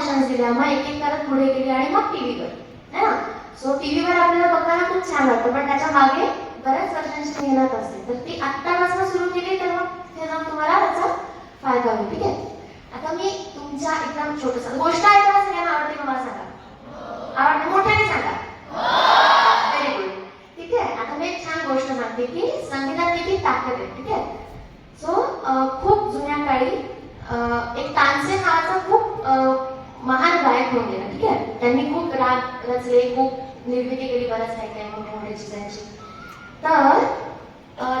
Auditions दिल्या मग एक एक करत पुढे गेली आणि मग टीव्हीवर. है ना? सो टीव्हीवर आपल्याला बघायला खूप छान वाटतं पण त्याच्यामागे बऱ्याच वर्षांची मेहनत असते. तर ती आत्तापासून सुरू केली तर मग ते जाऊन तुम्हाला त्याचा फायदा होईल ठीक आहे? आता मी तुमच्या एकदम छोटस गोष्ट ऐकायला सगळ्यांना आवडते मला सांगा? आवडते? मोठ्याने सांगा. व्हेरी गुड ठीक आहे? आता मी एक छान गोष्ट सांगते की संगीतात किती ताकद आहे ठीक आहे? सो खूप त्यांनी खूप राग रचले खूप निर्मिती केली बऱ्याच काही काही मोठ्या मोठ्या चित्रांची. तर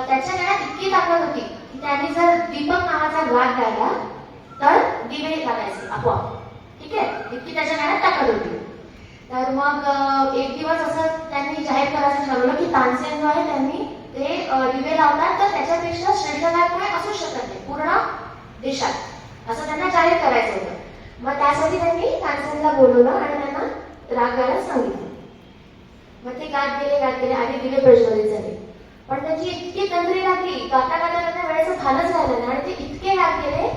त्याच्या गाण्यात इतकी ताकद होती की त्यांनी जर दीपक नावाचा राग गायला तर दिवे लागायचे आपोआप. ठीक आहे? इतकी त्याच्या गाण्यात ताकद होती. तर मग एक दिवस असं त्यांनी जाहीर करायचं ठरवलं की तानसेन जो आहे त्यांनी ते दिवे लावतात तर त्याच्यापेक्षा श्रेष्ठ गायक कोणी असू शकत नाही पूर्ण देशात. असं त्यांना जाहीर करायचं होतं. मग त्यासाठी त्यांनी तानसेनला बोलवलं आणि रागायला सांगितले सांगितलं. मग ते गात गेले गात गेले आणि दिवे प्रज्वलित झाले. पण त्याची इतकी तंद्री लागली गाता गाता गाता वेळेचं भानच झालं नाही आणि ते इतके राग गेले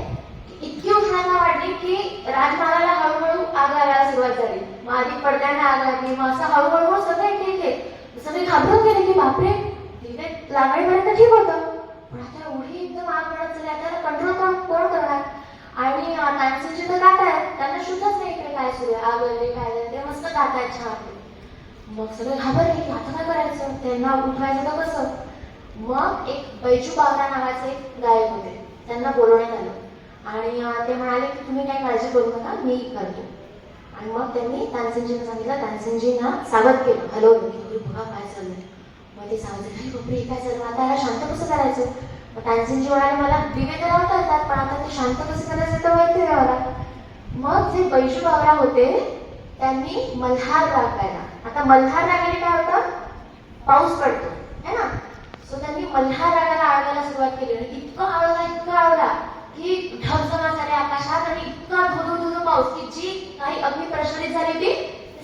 की इतकी उष्णता वाढली की राजमहालाला हळूहळू आग लागायला सुरुवात झाली. मग आधी पडद्यांना आग लागली मग असं हळूहळू सगळे एक एक सगळे घाबरून गेले की बापरे दिवे लागण्यापर्यंत ठीक होतं. पण आता एवढी एकदम आग वाढत झाली आता कंट्रोल कोण कोण करणार? आणि अं, तर गात आहेत त्यांना शुद्धच नाही इकडे काय सुरू आहे आग लागली काय मग सगळे घाबरले की आता काय करायचं? त्यांना उठवायचं तर कसं? मग एक बैजू बावरा नावाचे एक गायक होते. त्यांना बोलवण्यात आलं. आणि ते म्हणाले की तुम्ही काही काळजी करू नका मी करतो. आणि मग त्यांनी तानसेनजींना सांगितलं. तानसेनजींना सावध केलं. हलवलं की बघा काय चाललंय. मग ते सावध बापरे काय चाललं आता याला शांत कसं करायचं? मग तानसेनजी म्हणाले मला दिवे तर लावता येतात पण आता ते शांत कसं करायचं तर माहिती आहे मला. मग जे बैजू बावरा होते त्यांनी मल्हार राग गायला आता मल्हार रागाने काय होतं? पाऊस पडतो. है ना? सो त्यांनी मल्हार रागाला आळवायला सुरुवात केली. आणि इतकं आवडला इतकं आवडला की ढगजमा झाले आकाशात आणि इतका धुधू धुधू पाऊस की जी काही अग्नी प्रज्वलित झाली होती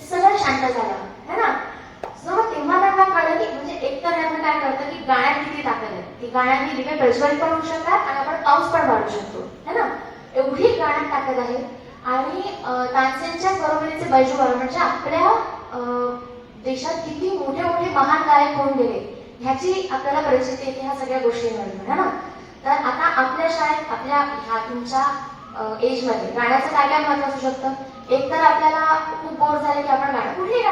सगळं शांत झालं. है ना? सो तेव्हा त्यांना कळलं की म्हणजे एकतर यांना काय कळतं की गाण्यात किती ताकद आहे की गाण्याने दिवे प्रज्वलित पण होऊ शकतात आणि आपण पाऊस पण वाढू शकतो. है ना? एवढी गाण्यात ताकद आहे. आणि तानसेनच्या बरोबरीचे बैजू म्हणजे आपल्या देशात किती मोठे मोठे महान गायक होऊन गेले ह्याची आपल्याला परिस्थिती येते ह्या सगळ्या गोष्टींमध्ये है ना? तर आता आपल्या शाळेत आपल्या ह्या तुमच्या एजमध्ये गाण्याचं काय काय महत्त्व असू शकतं? एक तर आपल्याला खूप बोर झालं की आपण गाणं कुठेही